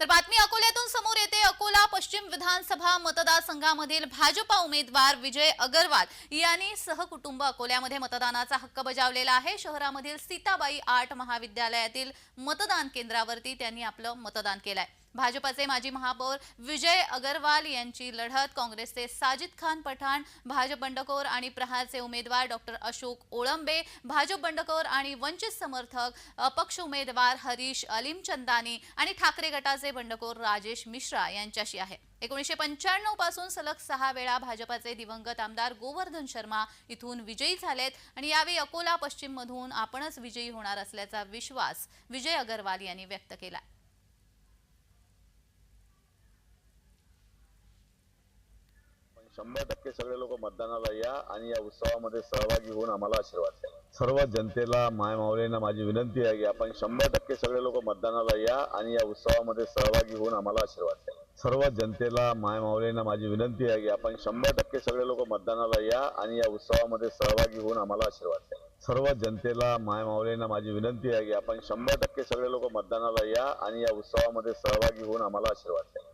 तर बातमी अकोल्यातून समोर येते. अकोला पश्चिम विधानसभा मतदारसंघामधील भाजपा उमेदवार विजय अगरवाल यांनी सहकुटुंब अकोल्यामध्ये मतदानाचा हक्क बजावलेला आहे. शहरामधील सीताबाई आर्ट महाविद्यालयातील मतदान केंद्रावरती त्यांनी आपलं मतदान केलंय. भाजपाचे माजी महापौर विजय अगरवाल यांची लढत काँग्रेसचे साजिद खान पठाण भाजप बंडखोर आणि प्रहारचे उमेदवार डॉक्टर अशोक ओळंबे भाजप बंडखोर आणि वंचित समर्थक अपक्ष उमेदवार हरीश अलीमचंदानी आणि ठाकरे गटाचे बंडखोर राजेश मिश्रा यांच्याशी आहे. एकोणीसशे पंच्याण्णवपासून सलग सहा वेळा भाजपाचे दिवंगत आमदार गोवर्धन शर्मा इथून विजयी झालेत आणि यावेळी अकोला पश्चिममधून आपणच विजयी होणार असल्याचा विश्वास विजय अगरवाल यांनी व्यक्त केला शंभर टक्के सगळे लोक मतदानाला या आणि या उत्सवामध्ये सहभागी होऊन आम्हाला आशीर्वाद द्या. सर्व जनतेला माय माऊलींना माझी विनंती आहे की आपण शंभर टक्के सगळे लोक मतदानाला या आणि या उत्सवामध्ये सहभागी होऊन आम्हाला आशीर्वाद द्या. सर्व जनतेला माय माऊलींना माझी विनंती आहे की आपण शंभर टक्के सगळे लोक मतदानाला या आणि या उत्सवामध्ये सहभागी होऊन आम्हाला आशीर्वाद द्या. सर्व जनतेला माय माऊलींना माझी विनंती आहे की आपण शंभर टक्के सगळे लोक मतदानाला या आणि या उत्सवामध्ये सहभागी होऊन आम्हाला आशीर्वाद द्या.